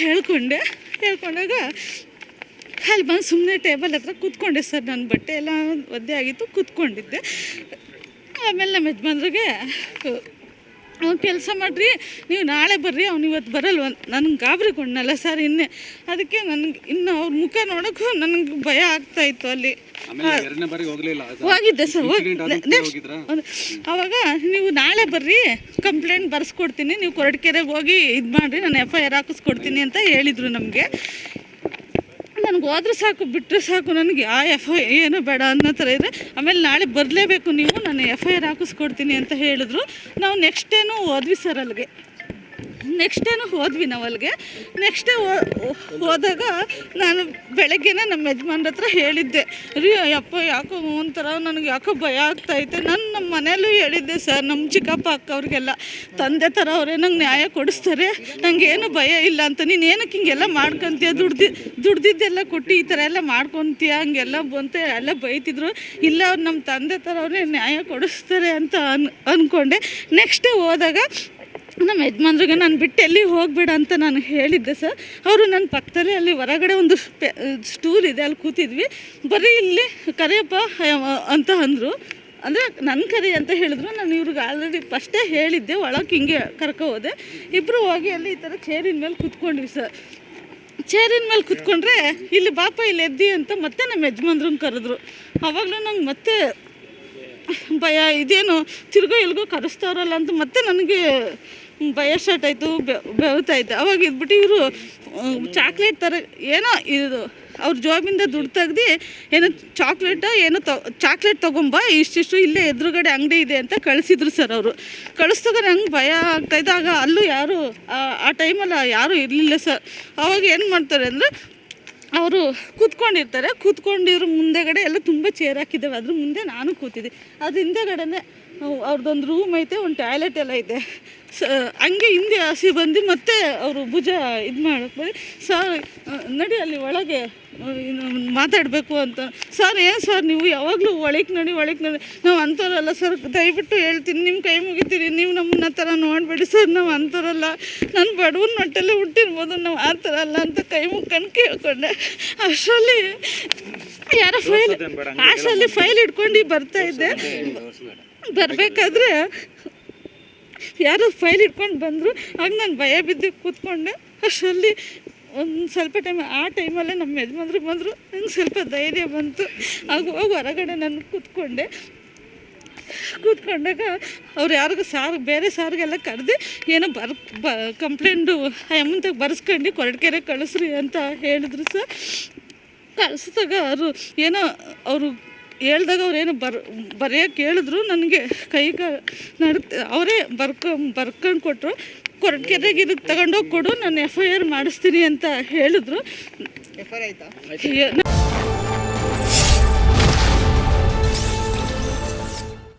ಹೇಳ್ಕೊಂಡೆ. ಹೇಳ್ಕೊಂಡಾಗ ಅಲ್ಲಿ ಬಂದು ಸುಮ್ಮನೆ ಟೇಬಲ್ ಹತ್ರ ಕೂತ್ಕೊಂಡೆ ಸರ್ ನನ್ನ ಬಟ್ಟೆ ಎಲ್ಲ ಒದ್ದೆ ಆಗಿತ್ತು, ಕೂತ್ಕೊಂಡಿದ್ದೆ. ಆಮೇಲೆ ನಮ್ಮ ಯಜಮಾನ್ರಿಗೆ ಅವ್ನು ಕೆಲಸ ಮಾಡಿರಿ ನೀವು ನಾಳೆ ಬರ್ರಿ ಅವ್ನು ಇವತ್ತು ಬರಲ್ವ? ನನಗೆ ಕೊಡ್ನಲ್ಲ ಸರ್ ಇನ್ನೇ. ಅದಕ್ಕೆ ನನಗೆ ಇನ್ನು ಅವ್ರ ಮುಖ ನೋಡೋಕ್ಕೂ ನನಗೆ ಭಯ ಆಗ್ತಾ ಇತ್ತು ಅಲ್ಲಿ. ಹೋಗಿದ್ದೆ ಸರ್ ಅವಾಗ ನೀವು ನಾಳೆ ಬರ್ರಿ ಕಂಪ್ಲೇಂಟ್ ಬರ್ಸ್ಕೊಡ್ತೀನಿ ನೀವು ಕೊರಟಕೆರೆಗೆ ಹೋಗಿ ಇದು ಮಾಡಿರಿ ನಾನು ಎಫ್ ಐ ಆರ್ ಹಾಕಿಸ್ಕೊಡ್ತೀನಿ ಅಂತ ಹೇಳಿದರು ನಮಗೆ. ನನಗೆ ಹೋದ್ರೆ ಸಾಕು ಬಿಟ್ಟರೆ ಸಾಕು, ನನಗೆ ಆ ಎಫ್ ಐ ಏನು ಬೇಡ ಅನ್ನೋ ಥರ ಇದೆ ಆಮೇಲೆ ನಾಳೆ ಬರಲೇಬೇಕು ನೀವು, ನಾನು ಎಫ್ ಐ ಆರ್ ಹಾಕಿಸ್ಕೊಡ್ತೀನಿ ಅಂತ ಹೇಳಿದ್ರು. ನಾವು ನೆಕ್ಸ್ಟ್ ಡೇನೂ ಹೋದ್ವಿ ಸರ್ ಅಲ್ಲಿಗೆ. ನೆಕ್ಸ್ಟ್ ಡೇನು ಹೋದ್ವಿ ನಾವು ಅಲ್ಲಿಗೆ ನೆಕ್ಸ್ಟ್ ಡೇ ಹೋದಾಗ ನಾನು ಬೆಳಗ್ಗೆನೇ ನಮ್ಮ ಯಜಮಾನ್ರ ಹತ್ರ ಹೇಳಿದ್ದೆ. ರೀ ಅಪ್ಪ ಯಾಕೋ ಒಂಥರ ನನಗೆ ಯಾಕೋ ಭಯ ಆಗ್ತೈತೆ ನಾನು ನಮ್ಮ ಮನೆಯಲ್ಲೂ ಹೇಳಿದ್ದೆ, ಸರ್, ನಮ್ಮ ಚಿಕ್ಕಪ್ಪ, ಅಕ್ಕ ಅವ್ರಿಗೆಲ್ಲ ತಂದೆ ಥರ ಅವರೇ, ನಂಗೆ ನ್ಯಾಯ ಕೊಡಿಸ್ತಾರೆ. ನಂಗೆ ಏನು ಭಯ ಇಲ್ಲ ಅಂತ. ನೀನು ಏನಕ್ಕೆ ಹಿಂಗೆಲ್ಲ ಮಾಡ್ಕೊತೀಯ? ದುಡ್ದು, ದುಡ್ದಿದ್ದೆಲ್ಲ ಕೊಟ್ಟು ಈ ಥರ ಎಲ್ಲ ಮಾಡ್ಕೊತೀಯ? ಹಂಗೆಲ್ಲ ಬಂತ ಎಲ್ಲ ಬೈತಿದ್ರು. ಇಲ್ಲ, ಅವ್ರು ನಮ್ಮ ತಂದೆ ಥರ ಅವರೇ ನ್ಯಾಯ ಕೊಡಿಸ್ತಾರೆ ಅಂತ ಅನ್ ಅಂದ್ಕೊಂಡೆ ನೆಕ್ಸ್ಟ್ ಹೋದಾಗ ನಮ್ಮ ಯಜಮಾನ್ರಿಗೆ ನಾನು ಬಿಟ್ಟು ಎಲ್ಲಿ ಹೋಗಬೇಡ ಅಂತ ನಾನು ಹೇಳಿದ್ದೆ ಸರ್. ಅವರು ನನ್ನ ಪಕ್ಕದಲ್ಲಿ ಅಲ್ಲಿ ಹೊರಗಡೆ ಒಂದು ಸ್ಟೂಲ್ ಇದೆ, ಅಲ್ಲಿ ಕೂತಿದ್ವಿ. ಬರೀ ಇಲ್ಲಿ ಕರೆಯಪ್ಪ ಅಂತ ಅಂದರು. ಅಂದರೆ ನನ್ನ ಕರಿ ಅಂತ ಹೇಳಿದ್ರು. ನಾನು ಇವ್ರಿಗೆ ಆಲ್ರೆಡಿ ಫಸ್ಟೇ ಹೇಳಿದ್ದೆ, ಒಳಗೆ ಹಿಂಗೆ ಕರ್ಕೊ ಹೋದೆ. ಇಬ್ಬರು ಹೋಗಿ ಅಲ್ಲಿ ಈ ಥರ ಚೇರಿನ ಮೇಲೆ ಕೂತ್ಕೊಂಡ್ವಿ ಸರ್. ಚೇರಿನ ಮೇಲೆ ಕೂತ್ಕೊಂಡ್ರೆ, ಇಲ್ಲಿ ಬಾಪ ಇಲ್ಲಿ ಎದ್ದಿ ಅಂತ ಮತ್ತೆ ನಮ್ಮ ಯಜಮಾನ್ರನ್ನ ಕರೆದ್ರು. ಅವಾಗಲೂ ನಂಗೆ ಮತ್ತೆ ಭಯ, ಇದೇನು ತಿರ್ಗೋ ಎಲ್ಗೋ ಕರೆಸ್ತಾವ್ರಲ್ಲ ಅಂತ ಮತ್ತೆ ನನಗೆ ಭಯ ಸ್ಟಾರ್ಟ್ ಆಯಿತು ಬೆವ್ತಾ ಇದ್ದೆ. ಅವಾಗ ಇದ್ಬಿಟ್ಟು ಇವರು ಚಾಕ್ಲೇಟ್ ಥರ ಏನೋ ಇದು, ಅವ್ರ ಜಾಬಿಂದ ದುಡ್ಡು ತೆಗ್ದು ಏನೋ ಚಾಕ್ಲೇಟ ಏನೋ ತೊ ಚಾಕ್ಲೇಟ್ ತೊಗೊಂಬ, ಇಷ್ಟಿಷ್ಟು ಇಲ್ಲೇ ಎದುರುಗಡೆ ಅಂಗಡಿ ಇದೆ ಅಂತ ಕಳಿಸಿದ್ರು ಸರ್ ಅವರು. ಕಳಿಸ್ದಾಗ ನಂಗೆ ಭಯ ಆಗ್ತಾಯಿತ್ತು ಆಗ ಅಲ್ಲೂ ಯಾರು, ಆ ಟೈಮಲ್ಲಿ ಯಾರೂ ಇರಲಿಲ್ಲ ಸರ್ ಅವಾಗ ಏನು ಮಾಡ್ತಾರೆ ಅಂದರೆ ಅವರು ಕೂತ್ಕೊಂಡಿರ್ತಾರೆ. ಕೂತ್ಕೊಂಡಿರೋ ಮುಂದೆಗಡೆ ಎಲ್ಲ ತುಂಬ ಚೇರ್ ಹಾಕಿದ್ದೇವೆ. ಅದ್ರ ಮುಂದೆ ನಾನು ಕೂತಿದ್ದೆ. ಅದ್ರ ಹಿಂದೆಗಡೆನೆ ಅವ್ರದ್ದೊಂದು ರೂಮ್ ಐತೆ, ಒಂದು ಟಾಯ್ಲೆಟ್ ಎಲ್ಲ ಇದೆ. ಸ ಹಂಗೆ ಹಿಂದೆ ಹಸಿ ಬಂದು ಮತ್ತೆ ಅವರು ಭುಜ ಇದು ಮಾಡಕ್ಕೆ ಬಂದು ಸರ್ ನಡಿ ಅಲ್ಲಿ ಒಳಗೆ ಮಾತಾಡಬೇಕು ಅಂತ ಸರ್ ಏನು ಸರ್ ನೀವು ಯಾವಾಗಲೂ ಒಳಗೆ ನಡಿ ಒಳಗೆ ನಡಿ ನಾವು ಅಂಥವ್ರಲ್ಲ ಸರ್ ದಯವಿಟ್ಟು ಹೇಳ್ತೀನಿ ನಿಮ್ಮ ಕೈ ಮುಗಿತೀರಿ ನೀವು ನಮ್ಮನ್ನ ಆ ಥರ ನೋಡಬೇಡಿ ಸರ್ ನಾವು ಅಂಥವ್ರಲ್ಲ ನಾನು ಬಡವನ ಹೊಟ್ಟೆಲ್ಲೇ ಹುಟ್ಟಿರ್ಬೋದು ನಾವು ಆ ಥರ ಅಲ್ಲ ಅಂತ ಕೈ ಮುಗ್ಕೊಂಡು ಕೇಳ್ಕೊಂಡೆ ಅಷ್ಟರಲ್ಲಿ ಯಾರೋ ಫೈಲ್ ಅಷ್ಟರಲ್ಲಿ ಫೈಲ್ ಇಟ್ಕೊಂಡು ಬರ್ತಾ ಇದ್ದೆ ಬರಬೇಕಾದ್ರೆ ಯಾರೋ ಫೈಲ್ ಇಟ್ಕೊಂಡು ಬಂದರು. ಆಗ ನಾನು ಭಯ ಬಿದ್ದು ಕೂತ್ಕೊಂಡೆ. ಅಷ್ಟರಲ್ಲಿ ಒಂದು ಸ್ವಲ್ಪ ಟೈಮ್ ಆ ಟೈಮಲ್ಲೇ ನಮ್ಮ ಯಜಮಾನ್ರು ಬಂದರು. ನಂಗೆ ಸ್ವಲ್ಪ ಧೈರ್ಯ ಬಂತು. ಆಗ ಹೋಗಿ ಹೊರಗಡೆ ನಾನು ಕೂತ್ಕೊಂಡೆ. ಕೂತ್ಕೊಂಡಾಗ ಅವ್ರು ಯಾರಿಗೂ ಸಾರ್, ಬೇರೆ ಸಾರಿಗೆಲ್ಲ ಕರೆದು ಏನೋ ಬರ್, ಬ ಕಂಪ್ಲೇಂಟು ಅಮೌಂಟಾಗಿ ಬರ್ಸ್ಕೊಂಡು ಕೊರಟಕೆರೆ ಕಳಿಸ್ರಿ ಅಂತ ಹೇಳಿದ್ರು ಸರ್. ಕಳಿಸಿದಾಗ ಅವರು ಏನೋ ಅವರು ಹೇಳ್ದಾಗ ಅವ್ರೇನೋ ಬರ್ ಬರೆಯೋಕೆ ಹೇಳಿದ್ರು ನನಗೆ ಕೈ ನಡ್ ಅವರೇ ಬರ್ಕೊ ಬರ್ಕೊಂಡು ಕೊಟ್ಟರು ಕೊರಟಗೆರೆಗೆ ಇದಕ್ಕೆ ತಗೊಂಡೋಗಿ ಕೊಡು ನಾನು ಎಫ್ ಐ ಆರ್ ಮಾಡಿಸ್ತೀನಿ ಅಂತ ಹೇಳಿದ್ರು.